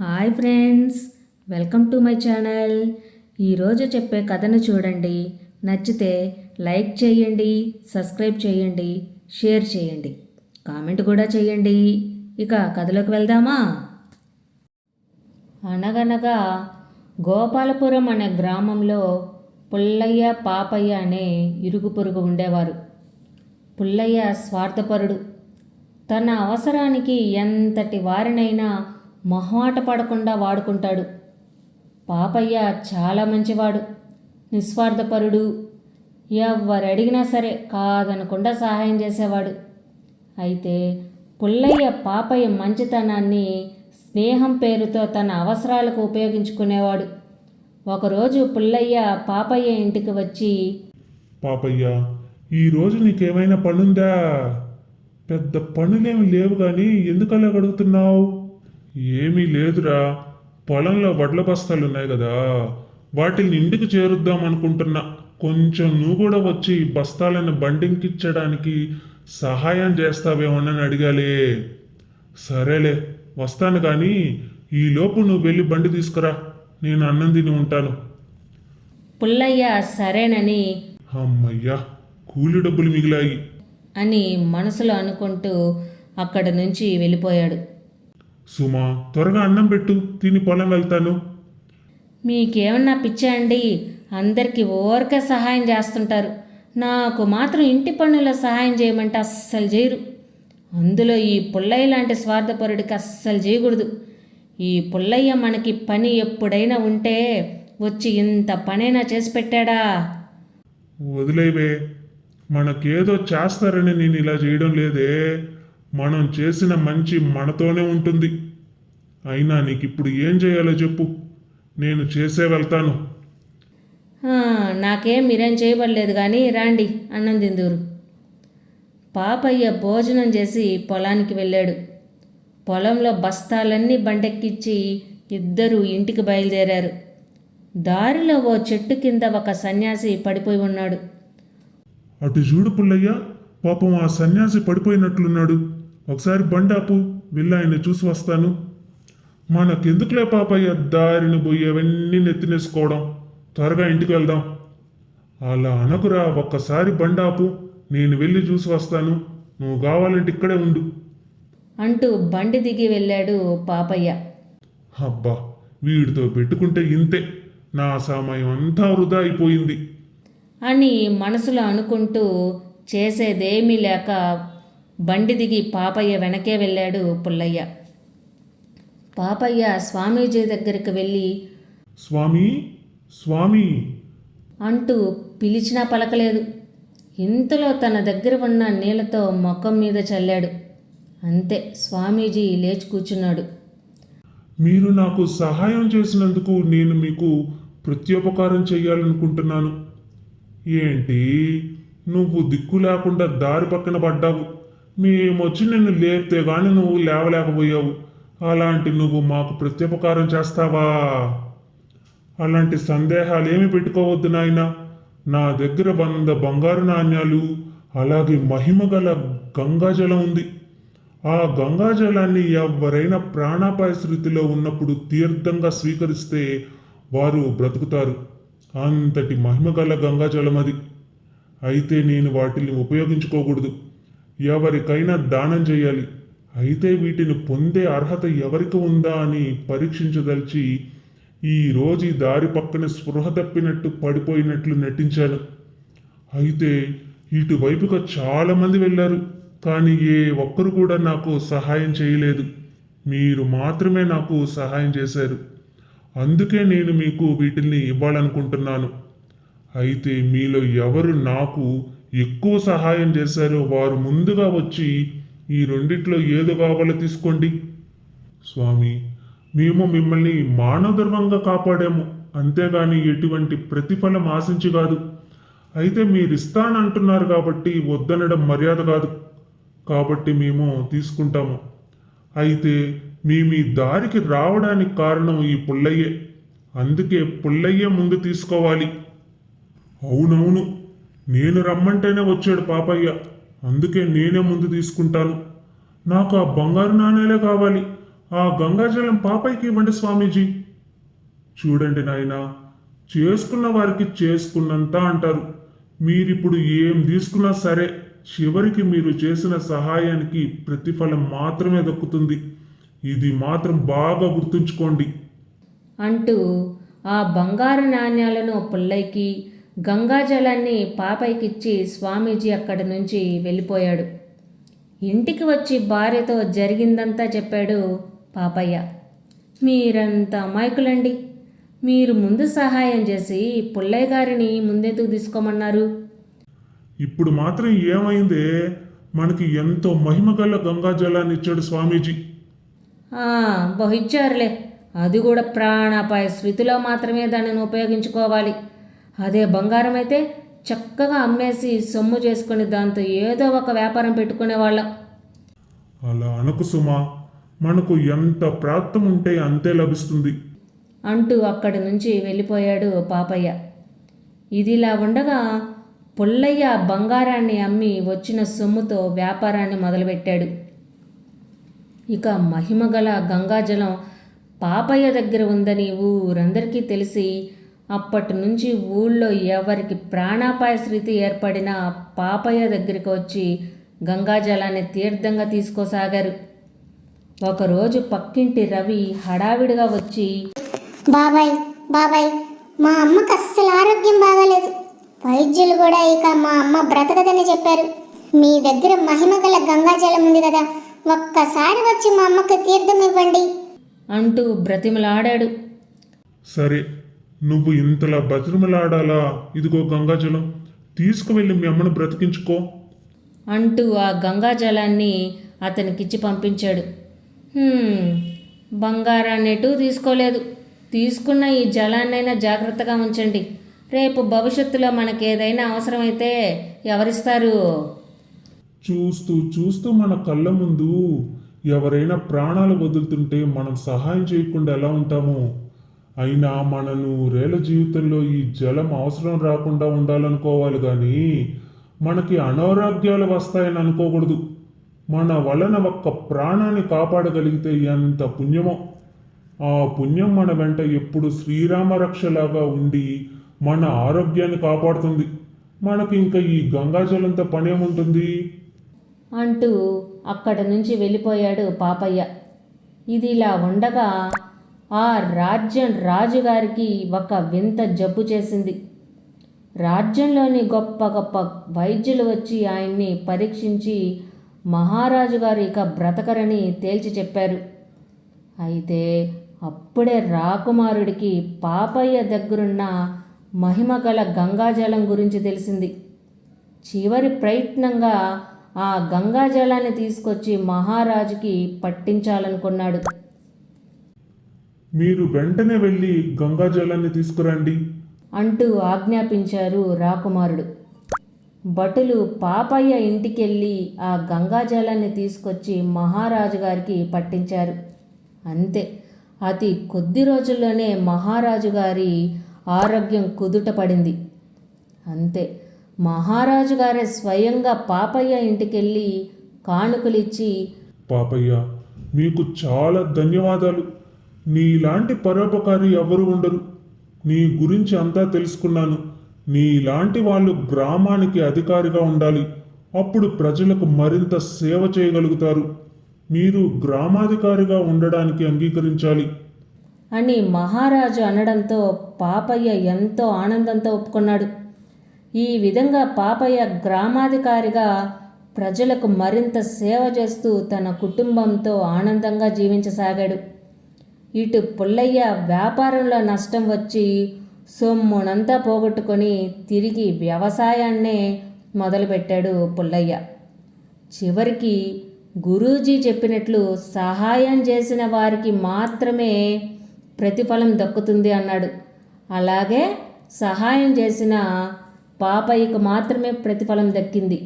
Hi friends welcome to my channel. ఈరోజు చెప్పే కథను చూడండి. నచ్చితే లైక్ చేయండి సబ్స్క్రైబ్ చేయండి షేర్ చేయండి. కామెంట్ కూడా చేయండి. ఇక కథలోకి వెళ్దామా? అనగనగా గోపాలపురం అనే గ్రామంలో పుల్లయ్య పాపయ్య అనే ఇరుగు పొరుగు ఉండేవారు. పుల్లయ్య స్వార్థపరుడు. తన అవసరానికి ఎంతటి వారినైనా మొహమాట పడకుండా వాడుకుంటాడు. పాపయ్య చాలా మంచివాడు. నిస్వార్థపరుడు. ఎవరు అడిగినా సరే కాదనకుండా సహాయం చేసేవాడు. అయితే పుల్లయ్య పాపయ్య మంచితనాన్ని స్నేహం పేరుతో తన అవసరాలకు ఉపయోగించుకునేవాడు. ఒకరోజు పుల్లయ్య పాపయ్య ఇంటికి వచ్చి పాపయ్య ఈరోజు నీకేమైనా పనుందా? పెద్ద పనులేమి లేవు కానీ ఎందుకలా గడుగుతున్నావు? ఏమీ లేదురా. పొలంలో వడ్ల బస్తాలు ఉన్నాయి కదా. వాటిని ఇంటికి చేరుద్దాం అనుకుంటున్నా. కొంచెం నువ్వు కూడా వచ్చి బస్తాలను బండింకిచ్చడానికి సహాయం చేస్తావేమోనని అడిగాలే. సరేలే వస్తాను కానీ ఈలోపు నువ్వు వెళ్ళి బండి తీసుకురా. నేను అన్నం తిని ఉంటాను. పుల్లయ్య సరేనని. అమ్మయ్యా కూలి డబ్బులు మిగిలాయి. అని మనసులో అనుకుంటూ అక్కడి నుంచి వెళ్ళిపోయాడు. సుమా త్వరగా అన్నం పెట్టు తిని పొలం వెళ్తాను. మీకేమన్నా పిచ్చా అండి? అందరికీ ఓరకే సహాయం చేస్తుంటారు. నాకు మాత్రం ఇంటి పనుల సహాయం చేయమంటే అస్సలు చేయరు. అందులో ఈ పుల్లయ్య లాంటి స్వార్థపరుడికి అస్సలు చేయకూడదు. ఈ పుల్లయ్య మనకి పని ఎప్పుడైనా ఉంటే వచ్చి ఇంత పనైనా చేసి పెట్టాడా? వదిలేవే మనకేదో చేస్తారని నేను ఇలా చేయడం లేదే. మనం చేసిన మంచి మనతోనే ఉంటుంది. అయినా నీకు ఇప్పుడు ఏం చేయాలో చెప్పు. నేను చేసే వెళ్తాను. "ఆ, నాకేం మీరేం చేయబడలేదు కానీ రాండి అన్నం తిందూరు. పాపయ్య భోజనం చేసి పొలానికి వెళ్ళాడు. పొలంలో బస్తాలన్నీ బండెక్కించి ఇద్దరు ఇంటికి బయలుదేరారు. దారిలో ఓ చెట్టు కింద ఒక సన్యాసి పడిపోయి ఉన్నాడు. అటు చూడు పుల్లయ్య పాపం ఆ సన్యాసి పడిపోయినట్లున్నాడు. ఒకసారి బండి ఆపు వెళ్ళి ఆయన చూసి వస్తాను. మనకెందుకులే పాపయ్య దారిని పోయేవన్నీ నెత్తినేసుకోవడం. త్వరగా ఇంటికి వెళ్దాం. అలా అనకురా ఒక్కసారి బండి ఆపు నేను వెళ్ళి చూసి వస్తాను. నువ్వు కావాలంటే ఇక్కడే ఉండు. అంటూ బండి దిగి వెళ్ళాడు పాపయ్య. అబ్బా వీడితో పెట్టుకుంటే ఇంతే. నా సమయం అంతా వృధా అయిపోయింది. అని మనసులో అనుకుంటూ చేసేదేమీ లేక బండి దిగి పాపయ్య వెనకే వెళ్ళాడు పుల్లయ్య. పాపయ్య స్వామీజీ దగ్గరికి వెళ్ళి స్వామి స్వామి. అంటూ పిలిచినా పలకలేదు. ఇంతలో తన దగ్గర ఉన్న నీళ్ళతో మొఖం మీద చల్లాడు. అంతే స్వామీజీ లేచి కూర్చున్నాడు. మీరు నాకు సహాయం చేసినందుకు నేను మీకు ప్రత్యుపకారం చేయాలనుకుంటున్నాను. ఏంటి? నువ్వు దిక్కు లేకుండా దారి పక్కన పడ్డావు. మేమొచ్చి నిన్ను లేపితే గాని నువ్వు లేవలేకపోయావు. అలాంటి నువ్వు మాకు ప్రత్యుపకారం చేస్తావా? అలాంటి సందేహాలు ఏమి పెట్టుకోవద్దు నాయన. నా దగ్గర వంద బంగారు నాణ్యాలు అలాగే మహిమగల గంగాజలం ఉంది. ఆ గంగాజలాన్ని ఎవరైనా ప్రాణాపాయ స్థితిలో ఉన్నప్పుడు తీర్థంగా స్వీకరిస్తే వారు బ్రతుకుతారు. అంతటి మహిమగల గంగాజలం అది అయితే నేను వాటిని ఉపయోగించుకోకూడదు. ఎవరికైనా దానం చేయాలి. అయితే వీటిని పొందే అర్హత ఎవరికి ఉందా అని పరీక్షించదలిచి ఈ రోజు ఈ దారి పక్కన స్పృహ తప్పినట్టు పడిపోయినట్లు నటించాను. అయితే ఇటువైపుగా చాలామంది వెళ్ళారు కానీ ఏ ఒక్కరు కూడా నాకు సహాయం చేయలేదు. మీరు మాత్రమే నాకు సహాయం చేశారు. అందుకే నేను మీకు వీటిని ఇవ్వాలనుకుంటున్నాను. అయితే మీలో ఎవరు నాకు ఎక్కువ సహాయం చేశారో వారు ముందుగా వచ్చి ఈ రెండిట్లో ఏదో కావాలో తీసుకోండి. స్వామి మేము మిమ్మల్ని మానవధర్మంగా కాపాడాము. అంతేగాని ఎటువంటి ప్రతిఫలం ఆశించి కాదు. అయితే మీరు ఇస్తానంటున్నారు కాబట్టి వద్దనడం మర్యాద కాదు. కాబట్టి మేము తీసుకుంటాము. అయితే మేము ఈ దారికి రావడానికి కారణం ఈ పుల్లయ్యే. అందుకే పుల్లయ్యే ముందు తీసుకోవాలి. అవునవును. నేను రమ్మంటేనే వచ్చాడు పాపయ్య. అందుకే నేనే ముందు తీసుకుంటాను. నాకు ఆ బంగారు నాణేలే కావాలి. ఆ గంగాజలం పాపయ్యకి ఇవ్వండి స్వామీజీ. చూడండి నాయనా చేసుకున్న వారికి చేసుకున్నంత అంటారు. మీరిప్పుడు ఏం తీసుకున్నా సరే చివరికి మీరు చేసిన సహాయానికి ప్రతిఫలం మాత్రమే దక్కుతుంది. ఇది మాత్రం బాగా గుర్తుంచుకోండి. అంటూ ఆ బంగారు నాణ్యాలను పుల్లయ్యకి గంగాజలాన్ని పాపయ్యకిచ్చి స్వామీజీ అక్కడి నుంచి వెళ్ళిపోయాడు. ఇంటికి వచ్చి భార్యతో జరిగిందంతా చెప్పాడు పాపయ్య. మీరంతా అమాయకులండి. మీరు ముందు సహాయం చేసి పుల్లయ్య గారిని ముందెందుకు తీసుకోమన్నారు? ఇప్పుడు మాత్రం ఏమైందే? మనకి ఎంతో మహిమగల గంగాజలాన్ని ఇచ్చాడు స్వామీజీ. ఆ, బహిచ్చారులే అది కూడా ప్రాణాపాయ స్థితిలో మాత్రమే దానిని ఉపయోగించుకోవాలి. అదే బంగారం అయితే చక్కగా అమ్మేసి సొమ్ము చేసుకుని దాంతో ఏదో ఒక వ్యాపారం పెట్టుకునే వాళ్ళం. అలా అనకు సుమా మనకు ఎంత ప్రాప్తం ఉంటే అంతే లభిస్తుంది. అంటూ అక్కడి నుంచి వెళ్ళిపోయాడు పాపయ్య. ఇదిలా ఉండగా పుల్లయ్య బంగారాన్ని అమ్మి వచ్చిన సొమ్ముతో వ్యాపారాన్ని మొదలుపెట్టాడు. ఇక మహిమగల గంగాజలం పాపయ్య దగ్గర ఉందని ఊరందరికీ తెలిసి అప్పటి నుంచి ఊళ్ళో ఎవరికి ప్రాణాపాయ స్థితి ఏర్పడినా పాపయ్య దగ్గరికి వచ్చి గంగాజలాన్ని తీర్థంగా తీసుకోసాగారు. ఒకరోజు పక్కింటి రవి హడావిడిగా వచ్చి బాబాయ్ బాబాయ్ మా అమ్మకు అస్సలు ఆరోగ్యం బాగాలేదు. వైద్యులు కూడా ఇక మా అమ్మ బ్రతకదని చెప్పారు. మీ దగ్గర మహిమ గల గంగాజలం ఉంది కదా ఒక్కసారి వచ్చి మా అమ్మకి తీర్థం ఇవ్వండి. అంటూ బ్రతిమలాడాడు. సరే నువ్వు ఇంతలా బతిమలాడాలా? ఇదిగో గంగాజలం. తీసుకువెళ్ళి మీ అమ్మను బ్రతికించుకో. అంటూ ఆ గంగాజలాన్ని అతనికిచ్చి పంపించాడు. "హ్మ్, బంగారాన్ని ఎటూ తీసుకోలేదు. తీసుకున్న ఈ జలాన్నైనా జాగ్రత్తగా ఉంచండి. రేపు భవిష్యత్తులో మనకేదైనా అవసరమైతే ఎవరిస్తారు? చూస్తూ చూస్తూ మన కళ్ళ ముందు ఎవరైనా ప్రాణాలు వదులుతుంటే మనం సహాయం చేయకుండా ఎలా ఉంటాము? అయినా మన నూరేళ్ళ జీవితంలో ఈ జలం అవసరం రాకుండా ఉండాలనుకోవాలి కానీ మనకి అనారోగ్యాలు వస్తాయని అనుకోకూడదు. మన వలన ఒక్క ప్రాణాన్ని కాపాడగలిగితే ఎంత పుణ్యమో. ఆ పుణ్యం మన వెంట ఎప్పుడు శ్రీరామ రక్షలాగా ఉండి మన ఆరోగ్యాన్ని కాపాడుతుంది. మనకి ఇంకా ఈ గంగాజలంతో పనేముంటుంది? అంటూ అక్కడి నుంచి వెళ్ళిపోయాడు పాపయ్య. ఇది ఇలా ఉండగా ఆ రాజ్యం రాజుగారికి ఒక వింత జబ్బు చేసింది. రాజ్యంలోని గొప్ప గొప్ప వైద్యులు వచ్చి ఆయన్ని పరీక్షించి మహారాజు గారు ఇక బ్రతకరని తేల్చి చెప్పారు. అయితే అప్పుడే రాకుమారుడికి పాపయ్య దగ్గరున్న మహిమగల గంగాజలం గురించి తెలిసింది. చివరి ప్రయత్నంగా ఆ గంగాజలాన్ని తీసుకొచ్చి మహారాజుకి పట్టించాలనుకున్నాడు. మీరు వెంటనే వెళ్ళి గంగాజలాన్ని తీసుకురండి. అంటూ ఆజ్ఞాపించారు రాకుమారుడు. భటులు పాపయ్య ఇంటికెళ్ళి ఆ గంగాజలాన్ని తీసుకొచ్చి మహారాజు గారికి పట్టించారు. అంతే. అతి కొద్ది రోజుల్లోనే మహారాజు గారి ఆరోగ్యం కుదుట పడింది. అంతే. మహారాజు గారే స్వయంగా పాపయ్య ఇంటికెళ్ళి కానుకలిచ్చి పాపయ్య మీకు చాలా ధన్యవాదాలు. నీలాంటి పరోపకారి ఎవరు ఉండరు. నీ గురించి అంతా తెలుసుకున్నాను. నీలాంటి వాళ్ళు గ్రామానికి అధికారిగా ఉండాలి. అప్పుడు ప్రజలకు మరింత సేవ చేయగలుగుతారు. మీరు గ్రామాధికారిగా ఉండడానికి అంగీకరించాలి. అని మహారాజు అనడంతో పాపయ్య ఎంతో ఆనందంతో ఒప్పుకున్నాడు. ఈ విధంగా పాపయ్య గ్రామాధికారిగా ప్రజలకు మరింత సేవ చేస్తూ తన కుటుంబంతో ఆనందంగా జీవించసాగాడు. ఇటు పుల్లయ్య వ్యాపారంలో నష్టం వచ్చి సొమ్మునంతా పోగొట్టుకొని తిరిగి వ్యవసాయాన్నే మొదలుపెట్టాడు పుల్లయ్య. చివరికి గురూజీ చెప్పినట్లు సహాయం చేసిన వారికి మాత్రమే ప్రతిఫలం దక్కుతుంది అన్నాడు. అలాగే సహాయం చేసిన పాపయ్యకు మాత్రమే ప్రతిఫలం దక్కింది.